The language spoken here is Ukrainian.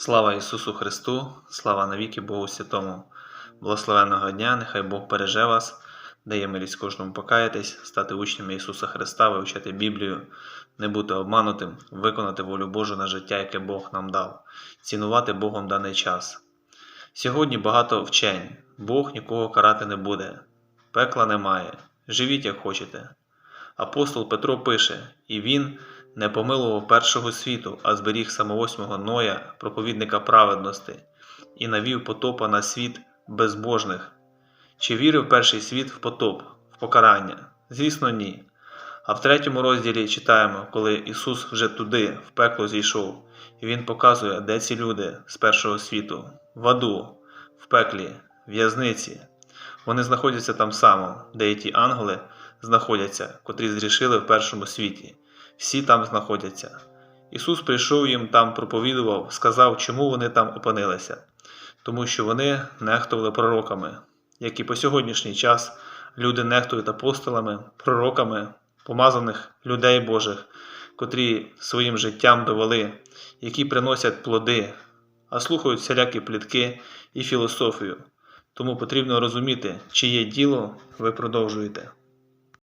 Слава Ісусу Христу, слава навіки Богу Святому. Благословенного дня, нехай Бог береже вас, дає милість кожному покаятись, стати учнями Ісуса Христа, вивчати Біблію, не бути обманутим, виконати волю Божу на життя, яке Бог нам дав, цінувати Богом даний час. Сьогодні багато вчень, Бог нікого карати не буде, пекла немає, живіть як хочете. Апостол Петро пише, і він не помилував першого світу, а зберіг самовосьмого Ноя, проповідника праведності, і навів потопа на світ безбожних. Чи вірив перший світ в потоп, в покарання? Звісно, ні. А в третьому розділі читаємо, коли Ісус вже туди, в пекло зійшов, і Він показує, де ці люди з першого світу, в аду, в пеклі, в в'язниці. Вони знаходяться там само, де і ті ангели знаходяться, котрі зрішили в першому світі. Всі там знаходяться. Ісус прийшов їм там, проповідував, сказав, чому вони там опинилися, тому що вони нехтували пророками, як і по сьогоднішній час люди нехтують апостолами, пророками, помазаних людей Божих, котрі своїм життям довели, які приносять плоди, а слухають всілякі плітки і філософію. Тому потрібно розуміти, чиє діло ви продовжуєте.